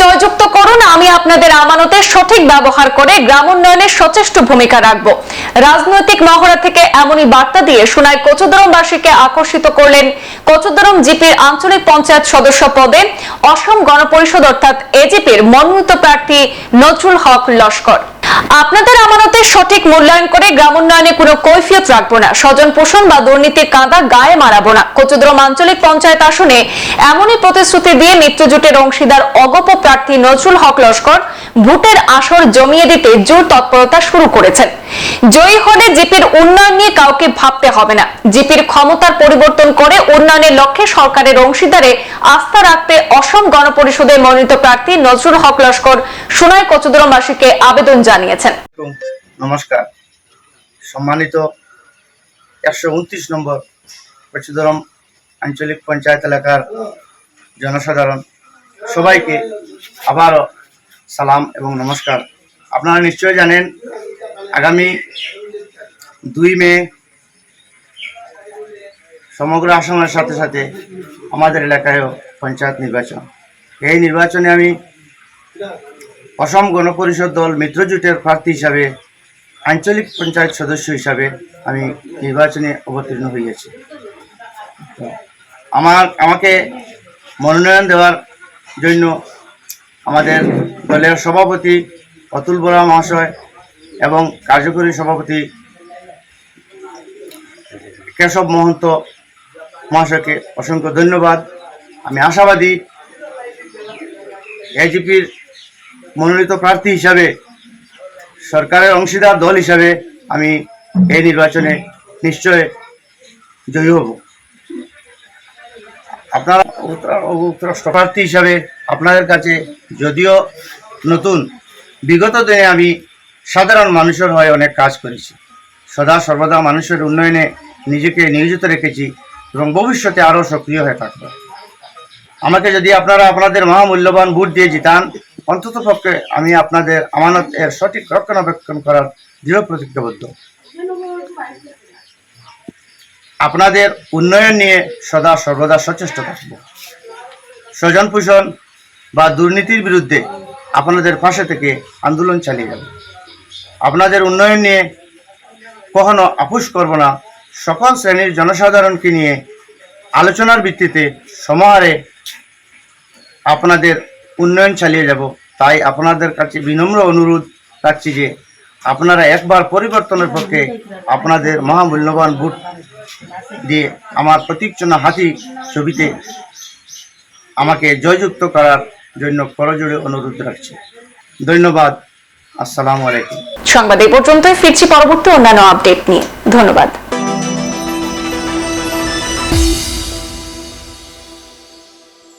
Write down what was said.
জয়যুক্ত করুন, আমি আপনাদের আমানতের সঠিক ব্যবহার করে গ্রাম উন্নয়নে সচেষ্ট ভূমিকা রাখব। রাজনৈতিক মহড়া থেকে এমনই বার্তা দিয়ে সোনায় কচুদরমবাসীকে আকর্ষিত করলেন কচুদরম জিপির আঞ্চলিক পঞ্চায়েত সদস্য পদে অসম গণপরিষদ অর্থাৎ এজিপির মনোনীত প্রার্থী নজরুল হক লস্কর। আপনাদের আমানতের সঠিক মূল্যায়ন করে গ্রাম উন্নয়নে কোনো কৈফিয়ত রাখব না। স্বজন পোষণ বা দুর্নীতির কাঁদা গায়ে মারাবো না। কচুদ্রম আঞ্চলিক পঞ্চায়েত আসনে এমনই প্রতিশ্রুতি দিয়ে মিত্রজোটের অংশীদার অগপ প্রার্থী নজরুল হক লস্কর ভোটের আসর জমিয়ে দিতে জোর তৎপরতা শুরু করেছেন। জয়ী হলে জিপির উন্নয়ন নিয়ে কাউকে ভাবতে হবে না। জিপির ক্ষমতার পরিবর্তন করে উন্নয়নের লক্ষ্যে সরকারের অংশীদারে আস্থা রাখতে অসম গণপরিষদের মনোনীত প্রার্থী নজরুল হক লস্কর সোনাই কচুদরমবাসীকে আবেদন জানিয়েছেন। আলাইকুম, নমস্কার। সম্মানিত একশো উনত্রিশ নম্বর পশুধরম আঞ্চলিক পঞ্চায়েত এলাকার জনসাধারণ সবাইকে আবারও সালাম এবং নমস্কার। আপনারা নিশ্চয় জানেন আগামী দুই মে সমগ্র আসামের সাথে সাথে আমাদের এলাকায়ও পঞ্চায়েত নির্বাচন। এই নির্বাচনে আমি অসম গণপরিষদ দল মিত্রজোটের প্রার্থী হিসাবে, আঞ্চলিক পঞ্চায়েত সদস্য হিসাবে আমি নির্বাচনে অবতীর্ণ হইয়াছি। আমার, আমাকে মনোনয়ন দেওয়ার জন্য আমাদের দলের সভাপতি অতুল বরা মহাশয় এবং কার্যকরী সভাপতি কেশব মহন্ত মহাশয়কে অসংখ্য ধন্যবাদ। আমি আশাবাদী এজিপির মনোনীত প্রার্থী হিসাবে, সরকারের অংশীদার দল হিসাবে আমি এই নির্বাচনে নিশ্চয় জয়ী হব। আপনারা প্রার্থী হিসাবে আপনাদের কাছে যদিও নতুন, বিগত দিনে আমি সাধারণ মানুষের হয়ে অনেক কাজ করেছি। সদা সর্বদা মানুষের উন্নয়নে নিজেকে নিয়োজিত রেখেছি এবং ভবিষ্যতে আরও সক্রিয় হয়ে থাকব। আমাকে যদি আপনারা আপনাদের মহামূল্যবান ভোট দিয়ে জিতান অন্তত পক্ষে আমি আপনাদের আমানত এর সঠিক রক্ষণাবেক্ষণ করার দৃঢ় প্রতিজ্ঞাবদ্ধ। আপনাদের উন্নয়ন নিয়ে সদা সর্বদা সচেষ্ট থাকব। স্বজন পোষণ বা দুর্নীতির বিরুদ্ধে আপনাদের পাশে থেকে আন্দোলন চালিয়ে যাব। আপনাদের উন্নয়ন নিয়ে কখনো আপোষ করব না। সকল শ্রেণির জনসাধারণকে নিয়ে আলোচনার ভিত্তিতে সমাহারে আপনাদের উন্নয়ন চালিয়ে যাব। তাই আপনাদের কাছে বিনম্র অনুরোধ রাখছি যে আপনারা একবার পরিবর্তনের পক্ষে আপনাদের মহামূল্যবান ভোট দিয়ে আমার প্রতীকচনা হাতি ছবিতে আমাকে জয়যুক্ত করার জন্য করজোড়ে অনুরোধ রাখছি। ধন্যবাদ। আসসালামু আলাইকুম। সংবাদ এই পর্যন্তই। ফিরছি পরবর্তী অন্যান্য আপডেট নিয়ে। ধন্যবাদ।